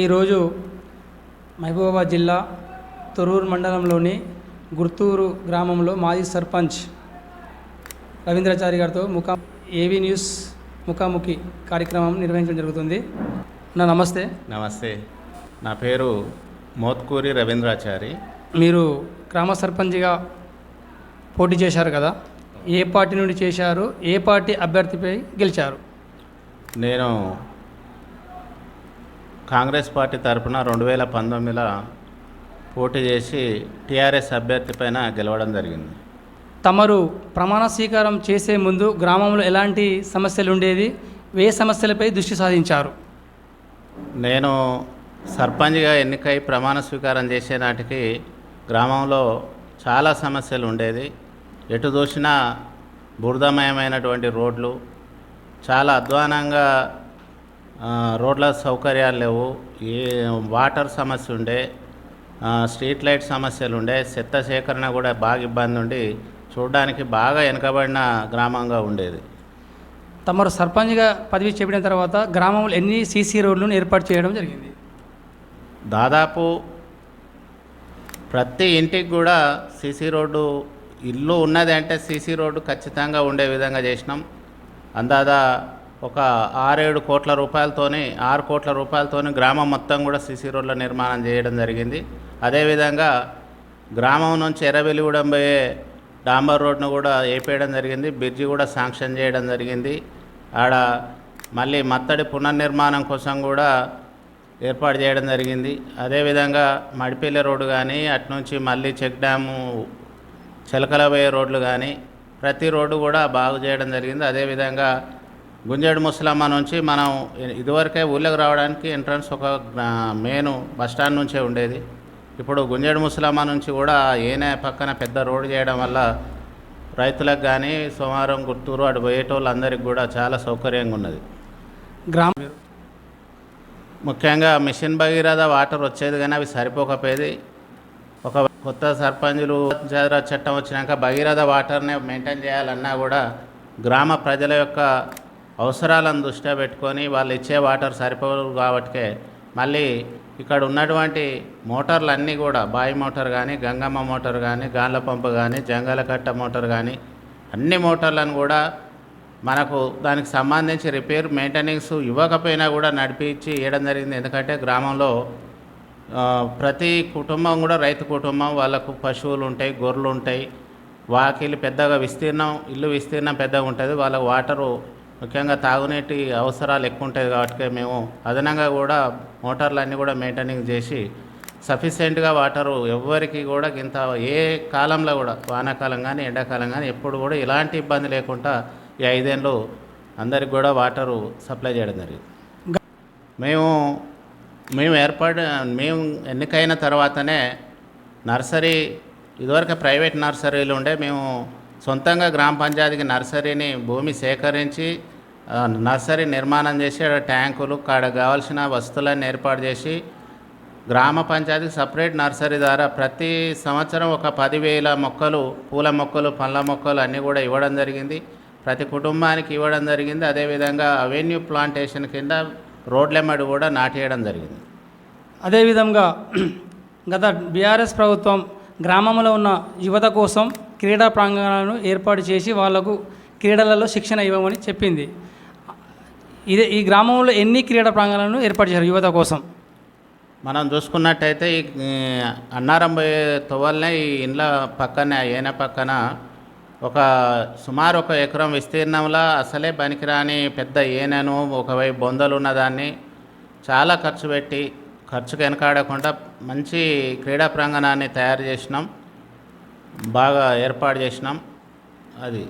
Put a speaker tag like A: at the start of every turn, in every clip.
A: ఈరోజు మహబూబాబాద్ జిల్లా తొర్రూరు మండలంలోని గుర్తూరు గ్రామంలో మాజీ సర్పంచ్ రవీంద్రాచారి గారితో ముఖా ఏవీ న్యూస్ ముఖాముఖి కార్యక్రమం నిర్వహించడం జరుగుతుంది. నా నమస్తే.
B: నమస్తే. నా పేరు మోత్కూరి రవీంద్రాచారి.
A: మీరు గ్రామ సర్పంచ్గా పోటీ చేశారు కదా? ఏ పార్టీ నుండి చేశారు? ఏ పార్టీ అభ్యర్థిపై గెలిచారు?
B: నేను కాంగ్రెస్ పార్టీ తరపున రెండు వేల పంతొమ్మిదిలో పోటీ చేసి టీఆర్ఎస్ అభ్యర్థి పైన గెలవడం జరిగింది.
A: తమరు ప్రమాణ స్వీకారం చేసే ముందు గ్రామంలో ఎలాంటి సమస్యలు ఉండేది? ఏ సమస్యలపై దృష్టి సాధించారు
B: నేను సర్పంచ్గా ఎన్నికై ప్రమాణ స్వీకారం చేసే నాటికి గ్రామంలో చాలా సమస్యలు ఉండేది. ఎటు చూసినా బురదమయమైనటువంటి రోడ్లు చాలా అధ్వానంగా రోడ్ల సౌకర్యాలు లేవు. ఏ వాటర్ సమస్య ఉండే స్ట్రీట్ లైట్ సమస్యలు ఉండే చెత్త సేకరణ కూడా బాగా ఇబ్బంది ఉండి చూడడానికి బాగా వెనుకబడిన గ్రామంగా ఉండేది.
A: తమరు సర్పంచ్గా పదవి చేపట్టిన తర్వాత గ్రామంలో ఎన్ని సీసీ రోడ్లను ఏర్పాటు చేయడం జరిగింది?
B: దాదాపు ప్రతి ఇంటికి కూడా సీసీ రోడ్డు ఇల్లు ఉన్నది అంటే సీసీ రోడ్డు ఖచ్చితంగా ఉండే విధంగా చేసినాం. అందాదా ఒక ఆరేడు కోట్ల రూపాయలతోని ఆరు కోట్ల రూపాయలతోనే గ్రామం మొత్తం కూడా సీసీ రోడ్ల నిర్మాణం చేయడం జరిగింది. అదేవిధంగా గ్రామం నుంచి ఎర్రవెలిగూడెం పోయే డాంబర్ రోడ్ను కూడా వేపేయడం జరిగింది. బ్రిడ్జి కూడా శాంక్షన్ చేయడం జరిగింది. ఆడ మళ్ళీ మత్తడి పునర్నిర్మాణం కోసం కూడా ఏర్పాటు చేయడం జరిగింది. అదేవిధంగా మడిపల్లె రోడ్డు కానీ అటు నుంచి మళ్ళీ చెక్ డ్యాము చిలకలబోయే రోడ్లు కానీ ప్రతి రోడ్డు కూడా బాగు చేయడం జరిగింది. అదేవిధంగా గుంజేడు ముసలమ్మ నుంచి మనం ఇదివరకే ఊళ్ళోకి రావడానికి ఎంట్రన్స్ ఒక మెయిన్ బస్టాండ్ నుంచే ఉండేది. ఇప్పుడు గుంజేడు ముసలమ్మ నుంచి కూడా ఏనే పక్కన పెద్ద రోడ్డు చేయడం వల్ల రైతులకు కానీ సోమవారం గుర్తూరు అటు పోయేటోళ్ళందరికీ కూడా చాలా సౌకర్యంగా ఉన్నది.
A: గ్రామ
B: ముఖ్యంగా మిషన్ భగీరథ వాటర్ వచ్చేది కానీ అవి సరిపోకపోయేది. ఒక కొత్త సర్పంచులు చట్టం వచ్చినాక భగీరథ వాటర్ని మెయింటైన్ చేయాలన్నా కూడా గ్రామ ప్రజల యొక్క అవసరాలను దృష్టిలో పెట్టుకొని వాళ్ళు ఇచ్చే వాటర్ సరిపోదు కాబట్టికే మళ్ళీ ఇక్కడ ఉన్నటువంటి మోటార్లు అన్నీ కూడా బాయి మోటార్ కానీ గంగమ్మ మోటార్ కానీ గాండ్ల పంపు కానీ జంగల కట్ట మోటార్ కానీ అన్ని మోటార్లను కూడా మనకు దానికి సంబంధించి రిపేర్ మెయింటెనెన్స్ ఇవ్వకపోయినా కూడా నడిపించి ఇవ్వడం జరిగింది. ఎందుకంటే గ్రామంలో ప్రతి కుటుంబం కూడా రైతు కుటుంబం వాళ్ళకు పశువులు ఉంటాయి గొర్రెలు ఉంటాయి. వాకిలి పెద్దగా విస్తీర్ణం ఇల్లు విస్తీర్ణం పెద్దగా ఉంటుంది. వాళ్ళకు వాటరు ముఖ్యంగా తాగునీటి అవసరాలు ఎక్కువ ఉంటాయి కాబట్టి మేము అదనంగా కూడా మోటార్లు అన్నీ కూడా మెయింటైనింగ్ చేసి సఫిషియెంట్గా వాటరు ఎవ్వరికి కూడా ఇంత ఏ కాలంలో కూడా వానాకాలం కానీ ఎండాకాలం కానీ ఎప్పుడు కూడా ఎలాంటి ఇబ్బంది లేకుండా ఈ ఐదేళ్ళు అందరికి కూడా వాటరు సప్లై చేయడం జరిగింది. మేము మేము ఏర్పాటు మేము ఎన్నికైన తర్వాతనే నర్సరీ ఇదివరకు ప్రైవేట్ నర్సరీలు ఉండే మేము సొంతంగా గ్రామ పంచాయతీకి నర్సరీని భూమి సేకరించి నర్సరీ నిర్మాణం చేసి ట్యాంకులు కాడ కావాల్సిన వస్తువులన్నీ ఏర్పాటు చేసి గ్రామ పంచాయతీ సపరేట్ నర్సరీ ద్వారా ప్రతి సంవత్సరం ఒక పదివేల మొక్కలు పూల మొక్కలు పండ్ల మొక్కలు అన్నీ కూడా ఇవ్వడం జరిగింది. ప్రతి కుటుంబానికి ఇవ్వడం జరిగింది. అదేవిధంగా అవెన్యూ ప్లాంటేషన్ కింద రోడ్లెమ్మడి కూడా నాటేయడం జరిగింది.
A: అదేవిధంగా గత బీఆర్ఎస్ ప్రభుత్వం గ్రామంలో ఉన్న యువత కోసం క్రీడా ప్రాంగణాలను ఏర్పాటు చేసి వాళ్ళకు క్రీడలలో శిక్షణ ఇవ్వమని చెప్పింది. ఇదే ఈ గ్రామంలో ఎన్ని క్రీడా ప్రాంగణాలను ఏర్పాటు చేశారు యువత కోసం?
B: మనం చూసుకున్నట్టయితే ఈ అన్నారం పోయే తొవ్వలనే ఈ ఇండ్ల పక్కనే ఏన పక్కన ఒక సుమారు ఒక ఎకరం విస్తీర్ణంలో అసలే పనికిరాని పెద్ద ఏనెను ఒకవైపు బొందలు ఉన్నదాన్ని చాలా ఖర్చు పెట్టి ఖర్చుకు వెనకాడకుండా మంచి క్రీడా ప్రాంగణాన్ని తయారు చేసినాం. బాగా ఏర్పాటు చేసినాం. అది.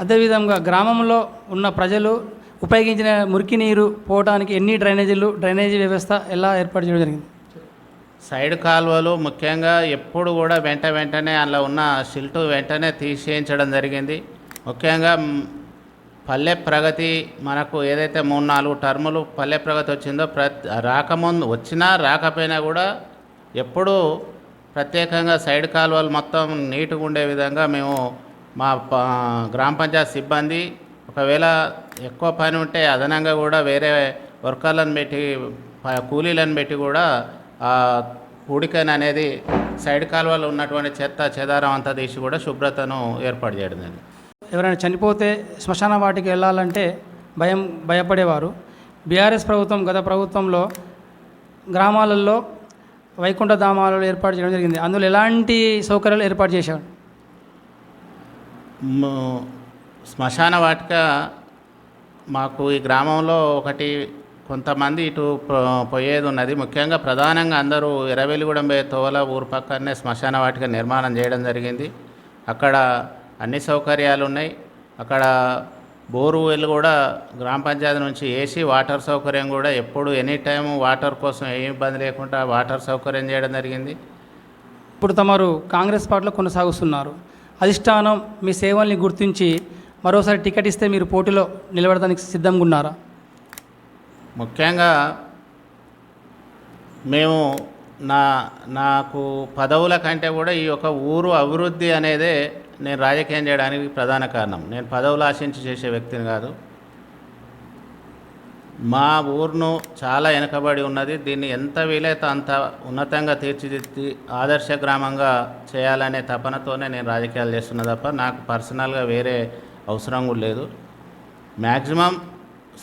A: అదేవిధంగా గ్రామంలో ఉన్న ప్రజలు ఉపయోగించిన మురికి నీరు పోవడానికి ఎన్ని డ్రైనేజీలు డ్రైనేజీ వ్యవస్థ ఎలా ఏర్పాటు చేయడం జరిగింది?
B: సైడ్ కాలువలు ముఖ్యంగా ఎప్పుడు కూడా వెంట వెంటనే అందులో ఉన్న సిల్టు వెంటనే తీసేయించడం జరిగింది. ముఖ్యంగా పల్లె ప్రగతి మనకు ఏదైతే మూడు నాలుగు టర్ములు పల్లె ప్రగతి వచ్చిందో ప్ర రాకముందు వచ్చినా రాకపోయినా కూడా ఎప్పుడూ ప్రత్యేకంగా సైడ్ కాలువలు మొత్తం నీట్గా ఉండే విధంగా మేము మా గ్రామ పంచాయత్ సిబ్బంది ఒకవేళ ఎక్కువ పని ఉంటే అదనంగా కూడా వేరే వర్కర్లను పెట్టి కూలీలను పెట్టి కూడా ఆ పూడికని అనేది సైడ్ కాలువలో ఉన్నటువంటి చెత్త చెదారం అంతా తీసి కూడా శుభ్రతను ఏర్పాటు చేయడం
A: ఎవరైనా చనిపోతే శ్మశాన వాటికి వెళ్ళాలంటే భయం భయపడేవారు. బీఆర్ఎస్ ప్రభుత్వం గత ప్రభుత్వంలో గ్రామాలలో వైకుంఠ ధామాలలో ఏర్పాటు చేయడం జరిగింది. అందులో ఎలాంటి సౌకర్యాలు ఏర్పాటు చేశారు?
B: శ్మశాన వాటిక మాకు ఈ గ్రామంలో ఒకటి కొంతమంది ఇటు పోయేది ఉన్నది. ముఖ్యంగా ప్రధానంగా అందరూ ఎర్రవెల్లిగూడెం పోయే తోవల ఊరు పక్కనే శ్మశాన వాటిక నిర్మాణం చేయడం జరిగింది. అక్కడ అన్ని సౌకర్యాలు ఉన్నాయి అక్కడ బోరువెల్ కూడా గ్రామ పంచాయతీ నుంచి ఏసీ వాటర్ సౌకర్యం కూడా ఎప్పుడు ఎనీ టైం వాటర్ కోసం ఏ ఇబ్బంది లేకుండా వాటర్ సౌకర్యం చేయడం జరిగింది.
A: ఇప్పుడు తమరు కాంగ్రెస్ పార్టీలో కొనసాగుతున్నారు అధిష్టానం మీ సేవల్ని గుర్తించి మరోసారి టికెట్ ఇస్తే మీరు పోటీలో నిలబడడానికి సిద్ధంగా ఉన్నారా?
B: ముఖ్యంగా మేము నా నాకు పదవుల కంటే కూడా ఈ యొక్క ఊరు అభివృద్ధి అనేదే నేను రాజకీయం చేయడానికి ప్రధాన కారణం. నేను పదవులు ఆశించి చేసే వ్యక్తిని కాదు. మా ఊరును చాలా వెనుకబడి ఉన్నది. దీన్ని ఎంత వీలైతే అంత ఉన్నతంగా తీర్చిదిద్ది ఆదర్శ గ్రామంగా చేయాలనే తపనతోనే నేను రాజకీయాలు చేస్తున్నా తప్ప నాకు పర్సనల్గా వేరే అవసరం కూడా లేదు. మ్యాక్సిమం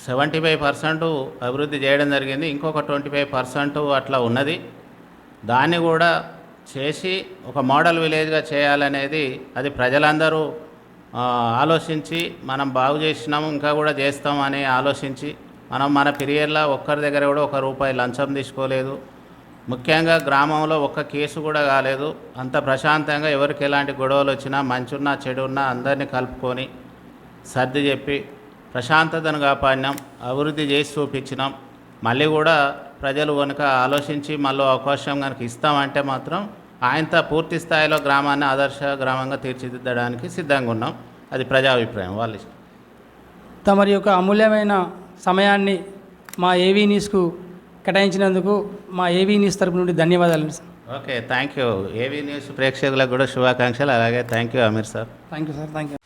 B: సెవెంటీ ఫైవ్ పర్సెంట్ అభివృద్ధి చేయడం జరిగింది. ఇంకొక ట్వంటీ ఫైవ్ పర్సెంట్ అట్లా ఉన్నది. దాన్ని కూడా చేసి ఒక మోడల్ విలేజ్గా చేయాలనేది అది ప్రజలందరూ ఆలోచించి మనం బాగు చేసినాము ఇంకా కూడా చేస్తాం అని ఆలోచించి మనం మన పిరియర్లో ఒక్కరి దగ్గర కూడా ఒక రూపాయి లంచం తీసుకోలేదు. ముఖ్యంగా గ్రామంలో ఒక్క కేసు కూడా కాలేదు. అంత ప్రశాంతంగా ఎవరికి ఎలాంటి గొడవలు వచ్చినా మంచున్నా చెడున్నా అందరినీ కలుపుకొని సర్ది చెప్పి ప్రశాంతతను కాపాడినాం అభివృద్ధి చేసి చూపించినాం. మళ్ళీ కూడా ప్రజలు కనుక ఆలోచించి మళ్ళీ అవకాశం కనుక ఇస్తామంటే మాత్రం ఆయనతో పూర్తి స్థాయిలో గ్రామాన్ని ఆదర్శ గ్రామంగా తీర్చిదిద్దడానికి సిద్ధంగా ఉన్నాం. అది ప్రజాభిప్రాయం వాళ్ళ ఇష్టం.
A: తమరి యొక్క అమూల్యమైన సమయాన్ని మా ఏవీ న్యూస్కు కేటాయించినందుకు మా ఏవీ న్యూస్ తరపు నుండి ధన్యవాదాలు sir.
B: Okay thank you. AV news ప్రేక్షకులకు కూడా శుభాకాంక్షలు. అలాగే thank you Amir sir.
A: Thank you sir. Thank you.